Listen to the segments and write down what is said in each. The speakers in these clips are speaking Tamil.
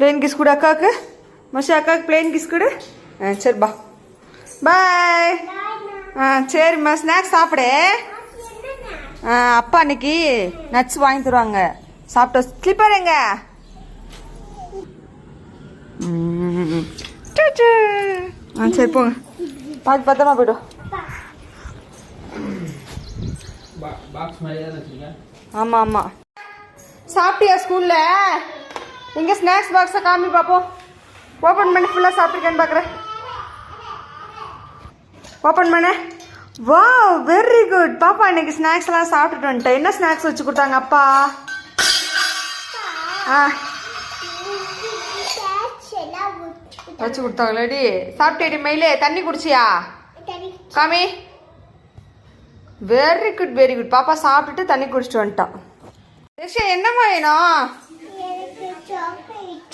பிளேன் கிஸ் கொடு அக்காவுக்கு மஷி அக்காவுக்கு பிளேன் கிஸ் கொடு ஆ சரி பா பாய் ஆ சரிம்மா ஸ்நாக்ஸ் சாப்பிடு. ஆ அப்பா அன்னைக்கு நட்ஸ் வாங்கி தருவாங்க. சாப்பிட்ட ஸ்லிப்பர் எங்க. ஆ சரி போங்க. பார்த்து பத்திரமா போய்டும் ஆமாம் ஆமாம் சாப்பிட்டியா ஸ்கூலில் இங்கே ஸ்நாக்ஸ் பாக்ஸை காமி பார்ப்போம் ஓப்பன் பண்ணி ஃபுல்லாக சாப்பிட்ருக்கேன்னு பார்க்குறேன் ஓப்பன் பண்ண. வா வெரி குட் பாப்பா இன்னைக்கு ஸ்நாக்ஸ்லாம் சாப்பிட்டுட்டு வந்துட்டேன். என்ன ஸ்நாக்ஸ் வச்சு கொடுத்தாங்க அப்பா? ஆ. வச்சு கொடுத்தாங்களேடி. சாப்பிட்டேடி மயிலே? தண்ணி குடிச்சியா? காமி. வெரி குட் வெரி குட் பாப்பா சாப்பிட்டுட்டு தண்ணி குடிச்சிட்டு வந்துட்டான் ரிஷா என்னம்மா வேணும்?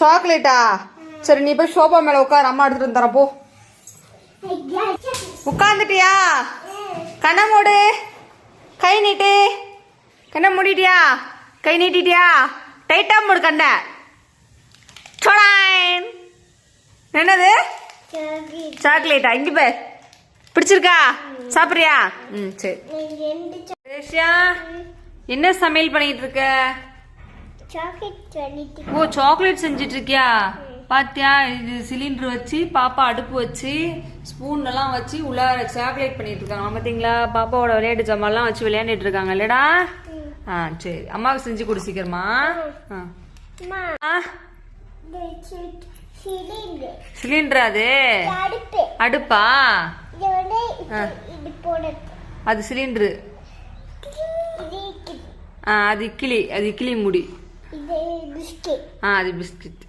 சாக்லேட்டா? சரி நீ போய் சோபா மேலே உட்கார் அம்மா எடுத்துட்டு வந்து தரேன் போ. உட்காந்துட்டியா கண்ணை மூடு. கை நீட்டு. கண்ணை மூடிட்டியா? கை நீட்டிட்டியா? டைட்டா மூடு கண்ணை. சொடான் என்னது? சாக்லேட்டா? இங்க பார். பிடிச்சிருக்கா? சாப்பிட்றியா? ம் சரி. என்ன சமையல் பண்ணிட்டு இருக்க? ஓ சாக்லேட் செஞ்சுட்டு இருக்கியா பாத்தியா இது சிலிண்டர் வச்சு பாப்பா அடுப்பு வச்சு ஸ்பூன் எல்லாம் வச்சு உள்ளார சாக்லேட் பண்ணிட்டு இருக்காங்க பாத்தீங்களா? பாப்பாவோட விளையாட்டு ஜாமான்லாம் வச்சு விளையாண்டுட்டு இருக்காங்க இல்லடா ஆ சரி. அம்மாவுக்கு செஞ்சு கொடு சீக்கிரமா. சிலிண்டர் அது? அடுப்பு. அது சிலிண்டரு அது இக்கிலி அது இக்கிலி முடி. இது பிஸ்கெட் ஆ அது பிஸ்கட்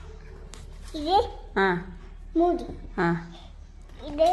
இது ஆ மூடி ஆ இது